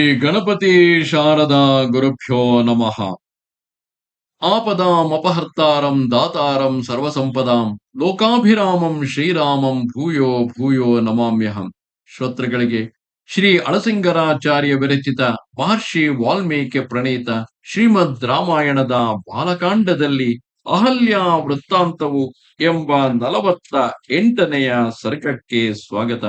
ಶ್ರೀ ಗಣಪತಿ ಶಾರದಾ ಗುರುಭ್ಯೋ ನಮಃ. ಆಪದಾಂ ಅಪಹರ್ತಾರಂ ದಾತಾರಂ ಸರ್ವಸಂಪದಾಂ ಲೋಕಾಭಿರಾಮಂ ಶ್ರೀರಾಮಂ ಭೂಯೋ ಭೂಯೋ ನಮಾಮ್ಯಹಂ. ಶ್ರೋತೃಗಳಿಗೆ ಶ್ರೀ ಅಳಸಿಂಗರಾಚಾರ್ಯ ವಿರಚಿತ ಮಹರ್ಷಿ ವಾಲ್ಮೀಕಿ ಪ್ರಣೀತ ಶ್ರೀಮದ್ ರಾಮಾಯಣದ ಬಾಲಕಾಂಡದಲ್ಲಿ ಅಹಲ್ಯ ವೃತ್ತಾಂತವು ಎಂಬ ನಲವತ್ತ ಎಂಟನೆಯ ಸರ್ಗಕ್ಕೆ ಸ್ವಾಗತ.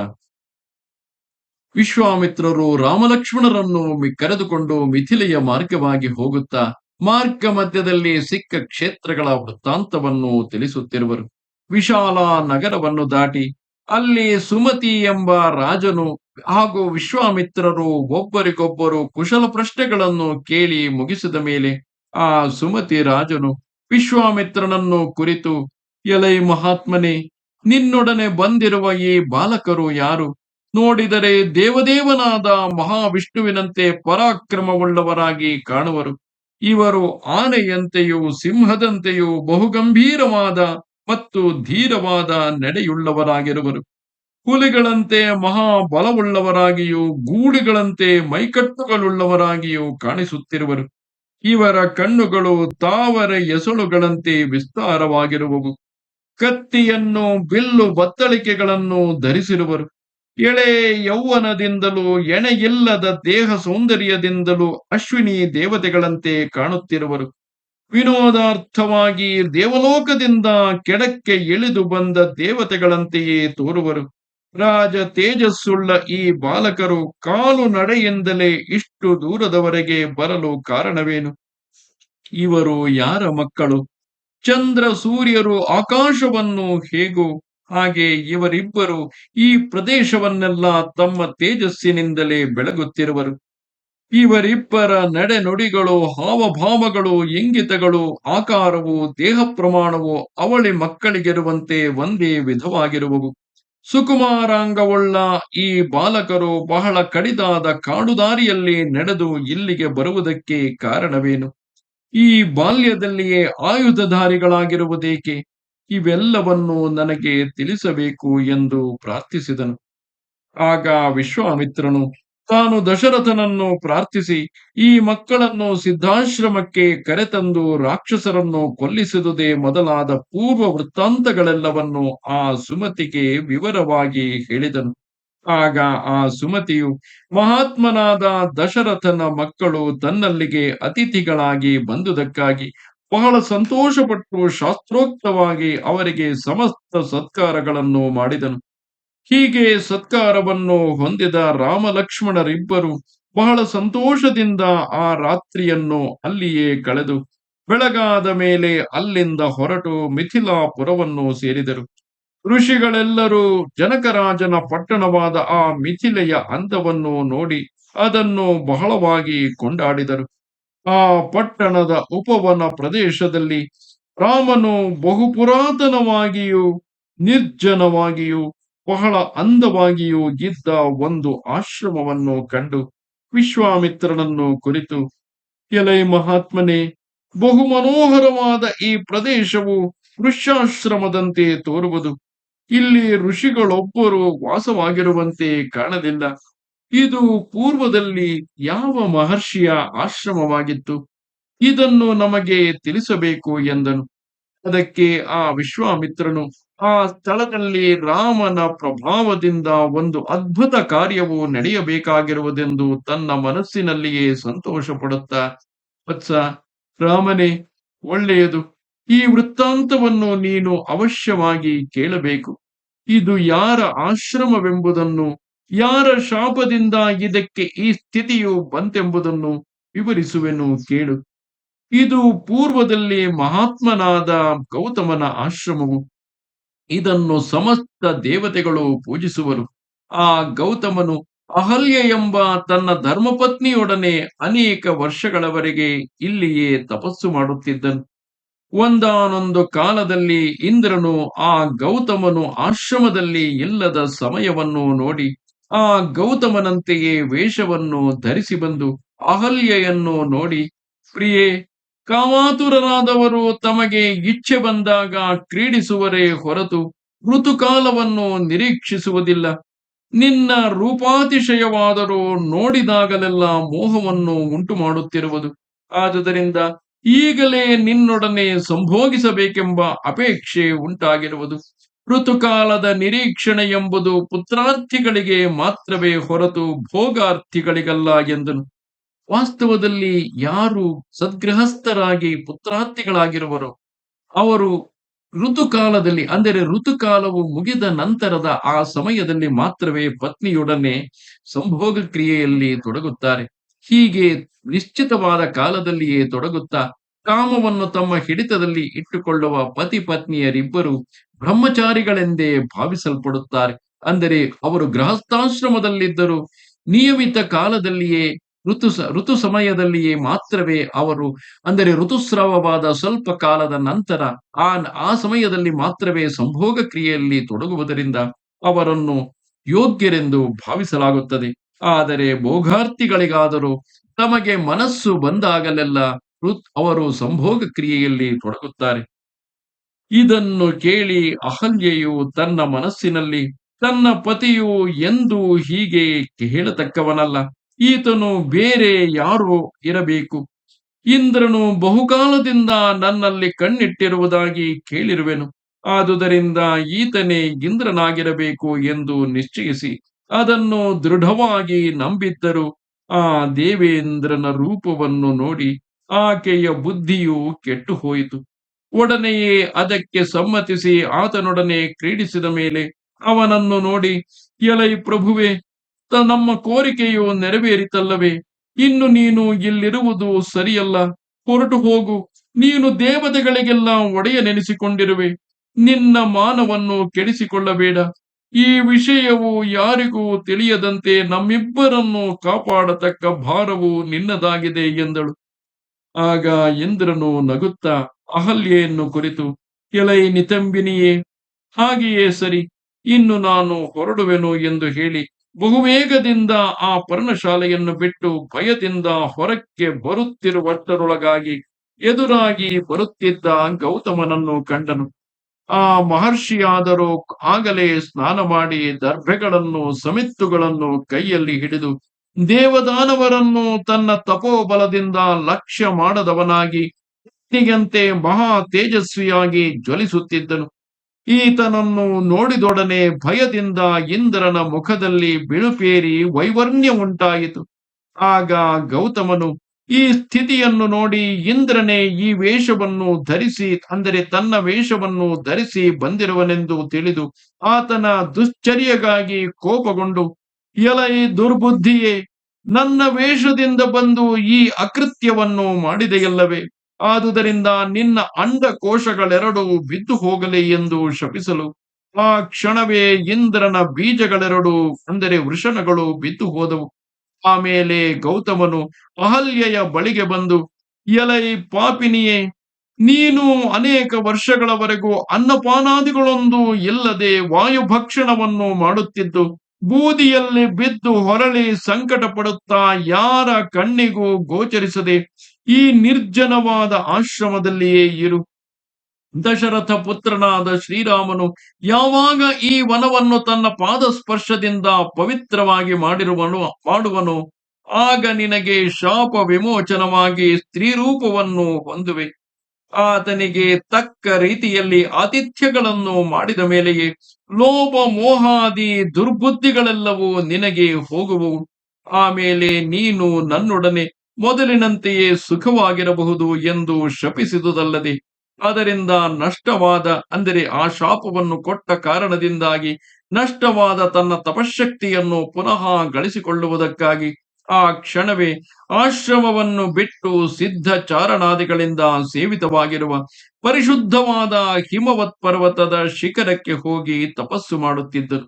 ವಿಶ್ವಾಮಿತ್ರರು ರಾಮಲಕ್ಷ್ಮಣರನ್ನು ಕರೆದುಕೊಂಡು ಮಿಥಿಲೆಯ ಮಾರ್ಗವಾಗಿ ಹೋಗುತ್ತಾ ಮಾರ್ಗ ಮಧ್ಯದಲ್ಲಿ ಸಿಕ್ಕ ಕ್ಷೇತ್ರಗಳ ವೃತ್ತಾಂತವನ್ನು ತಿಳಿಸುತ್ತಿರುವರು. ವಿಶಾಲ ನಗರವನ್ನು ದಾಟಿ ಅಲ್ಲಿ ಸುಮತಿ ಎಂಬ ರಾಜನು ಹಾಗೂ ವಿಶ್ವಾಮಿತ್ರರು ಒಬ್ಬರಿಗೊಬ್ಬರು ಕುಶಲ ಪ್ರಶ್ನೆಗಳನ್ನು ಕೇಳಿ ಮುಗಿಸಿದ ಮೇಲೆ ಆ ಸುಮತಿ ರಾಜನು ವಿಶ್ವಾಮಿತ್ರನನ್ನು ಕುರಿತು, ಎಲೈ ಮಹಾತ್ಮನೇ, ನಿನ್ನೊಡನೆ ಬಂದಿರುವ ಈ ಬಾಲಕರು ಯಾರು? ನೋಡಿದರೆ ದೇವದೇವನಾದ ಮಹಾವಿಷ್ಣುವಿನಂತೆ ಪರಾಕ್ರಮವುಳ್ಳವರಾಗಿ ಕಾಣುವರು. ಇವರು ಆನೆಯಂತೆಯೂ ಸಿಂಹದಂತೆಯೂ ಬಹುಗಂಭೀರವಾದ ಮತ್ತು ಧೀರವಾದ ನಡೆಯುಳ್ಳವರಾಗಿರುವರು. ಹುಲಿಗಳಂತೆ ಮಹಾಬಲವುಳ್ಳವರಾಗಿಯೂ ಗೂಡುಗಳಂತೆ ಮೈಕಟ್ಟುಗಳುಳ್ಳವರಾಗಿಯೂ ಕಾಣಿಸುತ್ತಿರುವರು. ಇವರ ಕಣ್ಣುಗಳು ತಾವರ ಎಸಳುಗಳಂತೆ ವಿಸ್ತಾರವಾಗಿರುವವು. ಕತ್ತಿಯನ್ನು, ಬಿಲ್ಲು, ಬತ್ತಳಿಕೆಗಳನ್ನು ಧರಿಸಿರುವರು. ಎಳೆ ಯೌವನದಿಂದಲೂ ಎಣೆಯಿಲ್ಲದ ದೇಹ ಸೌಂದರ್ಯದಿಂದಲೂ ಅಶ್ವಿನಿ ದೇವತೆಗಳಂತೆ ಕಾಣುತ್ತಿರುವರು. ವಿನೋದಾರ್ಥವಾಗಿ ದೇವಲೋಕದಿಂದ ಕೆಡಕ್ಕೆ ಇಳಿದು ಬಂದ ದೇವತೆಗಳಂತೆಯೇ ತೋರುವರು. ರಾಜ ತೇಜಸ್ಸುಳ್ಳ ಈ ಬಾಲಕರು ಕಾಲು ನಡೆಯಿಂದಲೇ ಇಷ್ಟು ದೂರದವರೆಗೆ ಬರಲು ಕಾರಣವೇನು? ಇವರು ಯಾರ ಮಕ್ಕಳು? ಚಂದ್ರ ಸೂರ್ಯರು ಆಕಾಶವನ್ನು ಹೇಗೋ ಹಾಗೆ ಇವರಿಬ್ಬರು ಈ ಪ್ರದೇಶವನ್ನೆಲ್ಲ ತಮ್ಮ ತೇಜಸ್ಸಿನಿಂದಲೇ ಬೆಳಗುತ್ತಿರುವರು. ಇವರಿಬ್ಬರ ನಡೆನುಡಿಗಳು, ಹಾವಭಾವಗಳು, ಇಂಗಿತಗಳು, ಆಕಾರವು ದೇಹ ಪ್ರಮಾಣವು ಅವಳಿ ಮಕ್ಕಳಿಗಿರುವಂತೆ ಒಂದೇ ವಿಧವಾಗಿರುವವು. ಸುಕುಮಾರಾಂಗವುಳ್ಳ ಈ ಬಾಲಕರು ಬಹಳ ಕಡಿದಾದ ಕಾಡುದಾರಿಯಲ್ಲಿ ನಡೆದು ಇಲ್ಲಿಗೆ ಬರುವುದಕ್ಕೆ ಕಾರಣವೇನು? ಈ ಬಾಲ್ಯದಲ್ಲಿಯೇ ಆಯುಧಧಾರಿಗಳಾಗಿರುವುದೇಕೆ? ಇವೆಲ್ಲವನ್ನು ನನಗೆ ತಿಳಿಸಬೇಕು ಎಂದು ಪ್ರಾರ್ಥಿಸಿದನು. ಆಗ ವಿಶ್ವಾಮಿತ್ರನು, ತಾನು ದಶರಥನನ್ನು ಪ್ರಾರ್ಥಿಸಿ, ಈ ಮಕ್ಕಳನ್ನು ಸಿದ್ಧಾಶ್ರಮಕ್ಕೆ ಕರೆತಂದು ರಾಕ್ಷಸರನ್ನು ಕೊಲ್ಲಿಸಿದುದೇ ಮೊದಲಾದ ಪೂರ್ವ ವೃತ್ತಾಂತಗಳೆಲ್ಲವನ್ನು ಆ ಸುಮತಿಗೆ ವಿವರವಾಗಿ ಹೇಳಿದನು. ಆಗ ಆ ಸುಮತಿಯು, ಮಹಾತ್ಮನಾದ ದಶರಥನ ಮಕ್ಕಳು ತನ್ನಲ್ಲಿಗೆ ಅತಿಥಿಗಳಾಗಿ ಬಂದುದಕ್ಕಾಗಿ ಬಹಳ ಸಂತೋಷಪಟ್ಟು ಶಾಸ್ತ್ರೋಕ್ತವಾಗಿ ಅವರಿಗೆ ಸಮಸ್ತ ಸತ್ಕಾರಗಳನ್ನು ಮಾಡಿದನು. ಹೀಗೆ ಸತ್ಕಾರವನ್ನು ಹೊಂದಿದ ರಾಮಲಕ್ಷ್ಮಣರಿಬ್ಬರು ಬಹಳ ಸಂತೋಷದಿಂದ ಆ ರಾತ್ರಿಯನ್ನು ಅಲ್ಲಿಯೇ ಕಳೆದು ಬೆಳಗಾದ ಮೇಲೆ ಅಲ್ಲಿಂದ ಹೊರಟು ಮಿಥಿಲಾಪುರವನ್ನು ಸೇರಿದರು. ಋಷಿಗಳೆಲ್ಲರೂ ಜನಕರಾಜನ ಪಟ್ಟಣವಾದ ಆ ಮಿಥಿಲೆಯ ಅಂದವನ್ನು ನೋಡಿ ಅದನ್ನು ಬಹಳವಾಗಿ ಕೊಂಡಾಡಿದರು. ಆ ಪಟ್ಟಣದ ಉಪವನ ಪ್ರದೇಶದಲ್ಲಿ ರಾಮನು ಬಹುಪುರಾತನವಾಗಿಯೂ, ನಿರ್ಜನವಾಗಿಯೂ, ಬಹಳ ಅಂದವಾಗಿಯೂ ಇದ್ದ ಒಂದು ಆಶ್ರಮವನ್ನು ಕಂಡು ವಿಶ್ವಾಮಿತ್ರನನ್ನು ಕುರಿತು, ಎಲೈ ಮಹಾತ್ಮನೇ ಬಹು ಮನೋಹರವಾದ ಈ ಪ್ರದೇಶವು ಋಷ್ಯಾಶ್ರಮದಂತೆ ತೋರುವುದು. ಇಲ್ಲಿ ಋಷಿಗಳೊಬ್ಬರು ವಾಸವಾಗಿರುವಂತೆ ಕಾಣಲಿಲ್ಲ. ಇದು ಪೂರ್ವದಲ್ಲಿ ಯಾವ ಮಹರ್ಷಿಯ ಆಶ್ರಮವಾಗಿತ್ತು? ಇದನ್ನು ನಮಗೆ ತಿಳಿಸಬೇಕು ಎಂದನು. ಅದಕ್ಕೆ ಆ ವಿಶ್ವಾಮಿತ್ರನು, ಆ ಸ್ಥಳದಲ್ಲಿ ರಾಮನ ಪ್ರಭಾವದಿಂದ ಒಂದು ಅದ್ಭುತ ಕಾರ್ಯವು ನಡೆಯಬೇಕಾಗಿರುವುದೆಂದು ತನ್ನ ಮನಸ್ಸಿನಲ್ಲಿಯೇ ಸಂತೋಷ ಪಡುತ್ತಾ ವತ್ಸ ರಾಮನೇ, ಒಳ್ಳೆಯದು. ಈ ವೃತ್ತಾಂತವನ್ನು ನೀನು ಅವಶ್ಯವಾಗಿ ಕೇಳಬೇಕು. ಇದು ಯಾರ ಆಶ್ರಮವೆಂಬುದನ್ನು ಯಾರ ಶಾಪದಿಂದ ಇದಕ್ಕೆ ಈ ಸ್ಥಿತಿಯು ಬಂತೆಂಬುದನ್ನು ವಿವರಿಸುವೆನು ಕೇಳು. ಇದು ಪೂರ್ವದಲ್ಲಿ ಮಹಾತ್ಮನಾದ ಗೌತಮನ ಆಶ್ರಮವು. ಇದನ್ನು ಸಮಸ್ತ ದೇವತೆಗಳು ಪೂಜಿಸುವರು. ಆ ಗೌತಮನು ಅಹಲ್ಯ ಎಂಬ ತನ್ನ ಧರ್ಮಪತ್ನಿಯೊಡನೆ ಅನೇಕ ವರ್ಷಗಳವರೆಗೆ ಇಲ್ಲಿಯೇ ತಪಸ್ಸು ಮಾಡುತ್ತಿದ್ದನು. ಒಂದಾನೊಂದು ಕಾಲದಲ್ಲಿ ಇಂದ್ರನು ಆ ಗೌತಮನು ಆಶ್ರಮದಲ್ಲಿ ಇಲ್ಲದ ಸಮಯವನ್ನು ನೋಡಿ ಆ ಗೌತಮನಂತೆಯೇ ವೇಷವನ್ನು ಧರಿಸಿ ಬಂದು ಅಹಲ್ಯೆಯನ್ನು ನೋಡಿ, ಪ್ರಿಯೇ, ಕಾಮಾತುರರಾದವರು ತಮಗೆ ಇಚ್ಛೆ ಬಂದಾಗ ಕ್ರೀಡಿಸುವರೇ ಹೊರತು ಋತುಕಾಲವನ್ನು ನಿರೀಕ್ಷಿಸುವುದಿಲ್ಲ. ನಿನ್ನ ರೂಪಾತಿಶಯವಾದರೂ ನೋಡಿದಾಗಲೆಲ್ಲ ಮೋಹವನ್ನು ಉಂಟು ಮಾಡುತ್ತಿರುವುದು ಆದುದರಿಂದ ಈಗಲೇ ನಿನ್ನೊಡನೆ ಸಂಭೋಗಿಸಬೇಕೆಂಬ ಅಪೇಕ್ಷೆ ಉಂಟಾಗಿರುವುದು. ಋತುಕಾಲದ ನಿರೀಕ್ಷಣೆ ಎಂಬುದು ಪುತ್ರಾರ್ಥಿಗಳಿಗೆ ಮಾತ್ರವೇ ಹೊರತು ಭೋಗಾರ್ಥಿಗಳಿಗಲ್ಲ ಎಂದನು. ವಾಸ್ತವದಲ್ಲಿ ಯಾರು ಸದ್ಗೃಹಸ್ಥರಾಗಿ ಪುತ್ರಾರ್ಥಿಗಳಾಗಿರುವರೋ, ಅವರು ಋತುಕಾಲದಲ್ಲಿ, ಅಂದರೆ ಋತುಕಾಲವು ಮುಗಿದ ನಂತರದ ಆ ಸಮಯದಲ್ಲಿ ಮಾತ್ರವೇ ಪತ್ನಿಯೊಡನೆ ಸಂಭೋಗ ಕ್ರಿಯೆಯಲ್ಲಿ ತೊಡಗುತ್ತಾರೆ. ಹೀಗೆ ನಿಶ್ಚಿತವಾದ ಕಾಲದಲ್ಲಿಯೇ ತೊಡಗುತ್ತಾ ಕಾಮವನ್ನು ತಮ್ಮ ಹಿಡಿತದಲ್ಲಿ ಇಟ್ಟುಕೊಳ್ಳುವ ಪತಿ ಪತ್ನಿಯರಿಬ್ಬರು ಬ್ರಹ್ಮಚಾರಿಗಳೆಂದೇ ಭಾವಿಸಲ್ಪಡುತ್ತಾರೆ. ಅಂದರೆ ಅವರು ಗೃಹಸ್ಥಾಶ್ರಮದಲ್ಲಿದ್ದರು ನಿಯಮಿತ ಕಾಲದಲ್ಲಿಯೇ, ಋತು ಋತು ಸಮಯದಲ್ಲಿಯೇ ಮಾತ್ರವೇ ಅವರು, ಅಂದರೆ ಋತುಸ್ರಾವವಾದ ಸ್ವಲ್ಪ ಕಾಲದ ನಂತರ ಆ ಆ ಸಮಯದಲ್ಲಿ ಮಾತ್ರವೇ ಸಂಭೋಗ ಕ್ರಿಯೆಯಲ್ಲಿ ತೊಡಗುವುದರಿಂದ ಅವರನ್ನು ಯೋಗ್ಯರೆಂದು ಭಾವಿಸಲಾಗುತ್ತದೆ. ಆದರೆ ಭೋಗಾರ್ಥಿಗಳಿಗಾದರೂ ತಮಗೆ ಮನಸ್ಸು ಬಂದಾಗಲೆಲ್ಲ ಅವರು ಸಂಭೋಗ ಕ್ರಿಯೆಯಲ್ಲಿ ತೊಡಗುತ್ತಾರೆ. ಇದನ್ನು ಕೇಳಿ ಅಹಲ್ಯೆಯು ತನ್ನ ಮನಸ್ಸಿನಲ್ಲಿ ತನ್ನ ಪತಿಯು ಎಂದು ಹೀಗೆ ಕೇಳತಕ್ಕವನಲ್ಲ ಈತನು ಬೇರೆ ಯಾರೋ ಇರಬೇಕು. ಇಂದ್ರನು ಬಹುಕಾಲದಿಂದ ನನ್ನಲ್ಲಿ ಕಣ್ಣಿಟ್ಟಿರುವುದಾಗಿ ಕೇಳಿರುವೆನು. ಆದುದರಿಂದ ಈತನೇ ಇಂದ್ರನಾಗಿರಬೇಕು ಎಂದು ನಿಶ್ಚಯಿಸಿ ಅದನ್ನು ದೃಢವಾಗಿ ನಂಬಿದ್ದರು. ಆ ದೇವೇಂದ್ರನ ರೂಪವನ್ನು ನೋಡಿ ಆಕೆಯ ಬುದ್ಧಿಯು ಕೆಟ್ಟು ಹೋಯಿತು ಒಡನೆಯೇ ಅದಕ್ಕೆ ಸಮ್ಮತಿಸಿ ಆತನೊಡನೆ ಕ್ರೀಡಿಸಿದ ಮೇಲೆ ಅವನನ್ನು ನೋಡಿ, ಎಲೈ ಪ್ರಭುವೆ ನಮ್ಮ ಕೋರಿಕೆಯು ನೆರವೇರಿತಲ್ಲವೇ? ಇನ್ನು ನೀನು ಇಲ್ಲಿರುವುದು ಸರಿಯಲ್ಲ. ಹೊರಟು ಹೋಗು. ನೀನು ದೇವತೆಗಳಿಗೆಲ್ಲ ಒಡೆಯ ನೆನೆಸಿಕೊಂಡಿರುವೆ ನಿನ್ನ ಮಾನವನ್ನು ಕೆಡಿಸಿಕೊಳ್ಳಬೇಡ. ಈ ವಿಷಯವು ಯಾರಿಗೂ ತಿಳಿಯದಂತೆ ನಮ್ಮಿಬ್ಬರನ್ನು ಕಾಪಾಡತಕ್ಕ ಭಾರವು ನಿನ್ನದಾಗಿದೆ, ಎಂದಳು. ಆಗ ಇಂದ್ರನು ನಗುತ್ತ, ಅಹಲ್ಯೆಯನ್ನು ಕುರಿತು ಕೆಲೈ ನಿತಂಬಿನಿಯೇ, ಹಾಗೆಯೇ ಸರಿ, ಇನ್ನು ನಾನು ಹೊರಡುವೆನು ಎಂದು ಹೇಳಿ ಬಹುವೇಗದಿಂದ ಆ ಪರ್ಣಶಾಲೆಯನ್ನು ಬಿಟ್ಟು ಭಯದಿಂದ ಹೊರಕ್ಕೆ ಬರುತ್ತಿರುವಷ್ಟರೊಳಗಾಗಿ ಎದುರಾಗಿ ಬರುತ್ತಿದ್ದ ಗೌತಮನನ್ನು ಕಂಡನು. ಆ ಮಹರ್ಷಿಯಾದರೂ ಆಗಲೇ ಸ್ನಾನ ಮಾಡಿ ದರ್ಭೆಗಳನ್ನು ಸಮಿತ್ತುಗಳನ್ನು ಕೈಯಲ್ಲಿ ಹಿಡಿದು ದೇವದಾನವರನ್ನು ತನ್ನ ತಪೋಬಲದಿಂದ ಲಕ್ಷ್ಯ ಮಾಡದವನಾಗಿ ಅಗ್ನಿಗಂತೆ ಮಹಾ ತೇಜಸ್ವಿಯಾಗಿ ಜ್ವಲಿಸುತ್ತಿದ್ದನು. ಈತನನ್ನು ನೋಡಿದೊಡನೆ ಭಯದಿಂದ ಇಂದ್ರನ ಮುಖದಲ್ಲಿ ಬಿಳುಪೇರಿ ವೈವರ್ಣ್ಯ ಉಂಟಾಯಿತು. ಆಗ ಗೌತಮನು ಈ ಸ್ಥಿತಿಯನ್ನು ನೋಡಿ ಇಂದ್ರನೇ ಈ ವೇಷವನ್ನು ಧರಿಸಿ, ಅಂದರೆ ತನ್ನ ವೇಷವನ್ನು ಧರಿಸಿ ಬಂದಿರುವನೆಂದು ತಿಳಿದು ಆತನ ದುಶ್ಚರ್ಯಗಾಗಿ ಕೋಪಗೊಂಡು ಎಲೈ ದುರ್ಬುದ್ಧಿಯೇ, ನನ್ನ ವೇಷದಿಂದ ಬಂದು ಈ ಅಕೃತ್ಯವನ್ನು ಮಾಡಿದೆಯಲ್ಲವೇ? ಆದುದರಿಂದ ನಿನ್ನ ಅಂಡಕೋಶಗಳೆರಡೂ ಬಿದ್ದು ಹೋಗಲಿ ಎಂದು ಶಪಿಸಲು. ಆ ಕ್ಷಣವೇ ಇಂದ್ರನ ಬೀಜಗಳೆರಡು, ಅಂದರೆ ವೃಷಣಗಳು ಬಿದ್ದು ಹೋದವು. ಆಮೇಲೆ ಗೌತಮನು ಅಹಲ್ಯೆಯ ಬಳಿಗೆ ಬಂದು, ಎಲೈ ಪಾಪಿನಿಯೇ, ನೀನು ಅನೇಕ ವರ್ಷಗಳವರೆಗೂ ಅನ್ನಪಾನಾದಿಗಳೊಂದು ಇಲ್ಲದೆ ವಾಯುಭಕ್ಷಣವನ್ನು ಮಾಡುತ್ತಿದ್ದು ಬೂದಿಯಲ್ಲಿ ಬಿದ್ದು ಹೊರಳಿ ಸಂಕಟ ಪಡುತ್ತಾ ಯಾರ ಕಣ್ಣಿಗೂ ಗೋಚರಿಸದೆ ಈ ನಿರ್ಜನವಾದ ಆಶ್ರಮದಲ್ಲಿಯೇ ಇರು. ದಶರಥ ಪುತ್ರನಾದ ಶ್ರೀರಾಮನು ಯಾವಾಗ ಈ ವನವನ್ನು ತನ್ನ ಪಾದ ಸ್ಪರ್ಶದಿಂದ ಪವಿತ್ರವಾಗಿ ಮಾಡಿರುವನು, ಮಾಡುವನು, ಆಗ ನಿನಗೆ ಶಾಪ ವಿಮೋಚನವಾಗಿ ಸ್ತ್ರೀ ರೂಪವನ್ನು ಹೊಂದುವೆ. ಆತನಿಗೆ ತಕ್ಕ ರೀತಿಯಲ್ಲಿ ಆತಿಥ್ಯಗಳನ್ನು ಮಾಡಿದ ಮೇಲೆಯೇ ಲೋಭ ಮೋಹಾದಿ ದುರ್ಬುದ್ಧಿಗಳೆಲ್ಲವೂ ನಿನಗೆ ಹೋಗುವವು. ಆಮೇಲೆ ನೀನು ನನ್ನೊಡನೆ ಮೊದಲಿನಂತೆಯೇ ಸುಖವಾಗಿರಬಹುದು ಎಂದು ಶಪಿಸಿದುದಲ್ಲದೆ, ಅದರಿಂದ ನಷ್ಟವಾದ, ಅಂದರೆ ಆ ಶಾಪವನ್ನು ಕೊಟ್ಟ ಕಾರಣದಿಂದಾಗಿ ನಷ್ಟವಾದ ತನ್ನ ತಪಶಕ್ತಿಯನ್ನು ಪುನಃ ಗಳಿಸಿಕೊಳ್ಳುವುದಕ್ಕಾಗಿ ಆ ಕ್ಷಣವೇ ಆಶ್ರಮವನ್ನು ಬಿಟ್ಟು ಸಿದ್ಧ ಚಾರಣಾದಿಗಳಿಂದ ಸೇವಿತವಾಗಿರುವ ಪರಿಶುದ್ಧವಾದ ಹಿಮವತ್ ಪರ್ವತದ ಶಿಖರಕ್ಕೆ ಹೋಗಿ ತಪಸ್ಸು ಮಾಡುತ್ತಿದ್ದರು.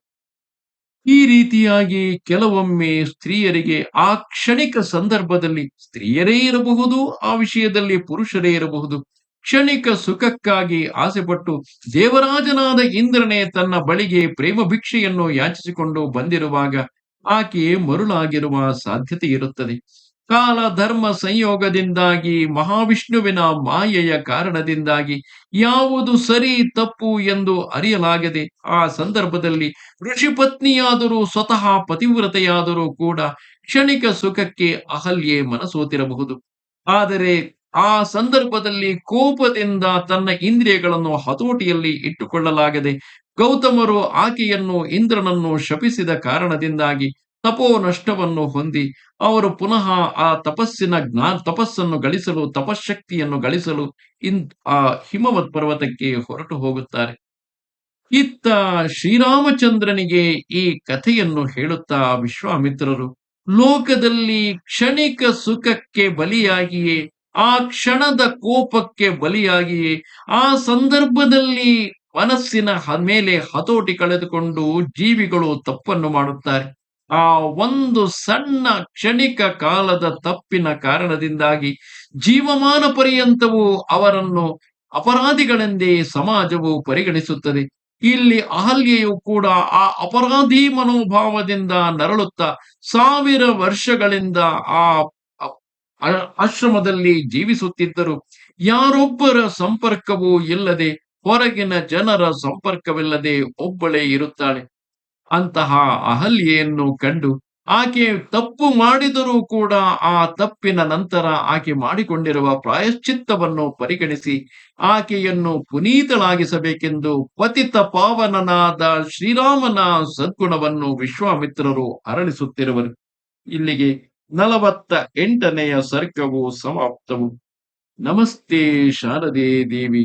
ಈ ರೀತಿಯಾಗಿ ಕೆಲವೊಮ್ಮೆ ಸ್ತ್ರೀಯರಿಗೆ ಆ ಕ್ಷಣಿಕ ಸಂದರ್ಭದಲ್ಲಿ ಸ್ತ್ರೀಯರೇ ಇರಬಹುದು, ಆ ವಿಷಯದಲ್ಲಿ ಪುರುಷರೇ ಇರಬಹುದು. ಕ್ಷಣಿಕ ಸುಖಕ್ಕಾಗಿ ಆಸೆಪಟ್ಟು ದೇವರಾಜನಾದ ಇಂದ್ರನೇ ತನ್ನ ಬಳಿಗೆ ಪ್ರೇಮ ಭಿಕ್ಷೆಯನ್ನು ಯಾಚಿಸಿಕೊಂಡು ಬಂದಿರುವಾಗ ಆಕೆ ಮರುಳಾಗಿರುವ ಸಾಧ್ಯತೆ ಇರುತ್ತದೆ. ಕಾಲ ಧರ್ಮ ಸಂಯೋಗದಿಂದಾಗಿ, ಮಹಾವಿಷ್ಣುವಿನ ಮಾಯೆಯ ಕಾರಣದಿಂದಾಗಿ ಯಾವುದು ಸರಿ ತಪ್ಪು ಎಂದು ಅರಿಯಲಾಗದೆ, ಆ ಸಂದರ್ಭದಲ್ಲಿ ಋಷಿ ಪತ್ನಿಯಾದರೂ ಸ್ವತಃ ಪತಿವ್ರತೆಯಾದರೂ ಕೂಡ ಕ್ಷಣಿಕ ಸುಖಕ್ಕೆ ಅಹಲ್ಯೆ ಮನಸೋತಿರಬಹುದು. ಆದರೆ ಆ ಸಂದರ್ಭದಲ್ಲಿ ಕೋಪದಿಂದ ತನ್ನ ಇಂದ್ರಿಯಗಳನ್ನು ಹತೋಟಿಯಲ್ಲಿ ಇಟ್ಟುಕೊಳ್ಳಲಾಗದೆ ಗೌತಮರು ಆಕೆಯನ್ನು ಇಂದ್ರನನ್ನು ಶಪಿಸಿದ ಕಾರಣದಿಂದಾಗಿ ತಪೋ ನಷ್ಟವನ್ನು ಹೊಂದಿ ಅವರು ಪುನಃ ಆ ತಪಸ್ಸಿನ ಜ್ಞಾ, ತಪಸ್ಸನ್ನು ಗಳಿಸಲು, ತಪಶಕ್ತಿಯನ್ನು ಗಳಿಸಲು ಇನ್ ಆ ಹಿಮವತ್ ಪರ್ವತಕ್ಕೆ ಹೊರಟು ಹೋಗುತ್ತಾರೆ. ಇತ್ತ ಶ್ರೀರಾಮಚಂದ್ರನಿಗೆ ಈ ಕಥೆಯನ್ನು ಹೇಳುತ್ತಾ ವಿಶ್ವಾಮಿತ್ರರು, ಲೋಕದಲ್ಲಿ ಕ್ಷಣಿಕ ಸುಖಕ್ಕೆ ಬಲಿಯಾಗಿಯೇ, ಆ ಕ್ಷಣದ ಕೋಪಕ್ಕೆ ಬಲಿಯಾಗಿಯೇ, ಆ ಸಂದರ್ಭದಲ್ಲಿ ಮನಸ್ಸಿನ ಮೇಲೆ ಹತೋಟಿ ಕಳೆದುಕೊಂಡು ಜೀವಿಗಳು ತಪ್ಪನ್ನು ಮಾಡುತ್ತಾರೆ. ಆ ಒಂದು ಸಣ್ಣ ಕ್ಷಣಿಕ ಕಾಲದ ತಪ್ಪಿನ ಕಾರಣದಿಂದಾಗಿ ಜೀವಮಾನ ಪರ್ಯಂತವೂ ಅವರನ್ನು ಅಪರಾಧಿಗಳೆಂದೇ ಸಮಾಜವು ಪರಿಗಣಿಸುತ್ತದೆ. ಇಲ್ಲಿ ಅಹಲ್ಯೆಯು ಕೂಡ ಆ ಅಪರಾಧಿ ಮನೋಭಾವದಿಂದ ನರಳುತ್ತಾ ಸಾವಿರ ವರ್ಷಗಳಿಂದ ಆ ಆಶ್ರಮದಲ್ಲಿ ಜೀವಿಸುತ್ತಿದ್ದರು. ಯಾರೊಬ್ಬರ ಸಂಪರ್ಕವೂ ಇಲ್ಲದೆ ಹೊರಗಿನ ಜನರ ಸಂಪರ್ಕವಿಲ್ಲದೆ ಒಬ್ಬಳೇ ಇರುತ್ತಾಳೆ. ಅಂತಹ ಅಹಲ್ಯೆಯನ್ನು ಕಂಡು ಆಕೆ ತಪ್ಪು ಮಾಡಿದರೂ ಕೂಡ ಆ ತಪ್ಪಿನ ನಂತರ ಆಕೆ ಮಾಡಿಕೊಂಡಿರುವ ಪ್ರಾಯಶ್ಚಿತ್ತವನ್ನು ಪರಿಗಣಿಸಿ ಆಕೆಯನ್ನು ಪುನೀತಳಾಗಿಸಬೇಕೆಂದು ಪತಿತ ಪಾವನನಾದ ಶ್ರೀರಾಮನ ಸದ್ಗುಣವನ್ನು ವಿಶ್ವಾಮಿತ್ರರು ಅರಳಿಸುತ್ತಿರುವರು. ಇಲ್ಲಿಗೆ ನಲವತ್ತ ಎಂಟನೆಯ ಸರ್ಗವು ಸಮಾಪ್ತವು. ನಮಸ್ತೆ ಶಾರದೇ ದೇವಿ.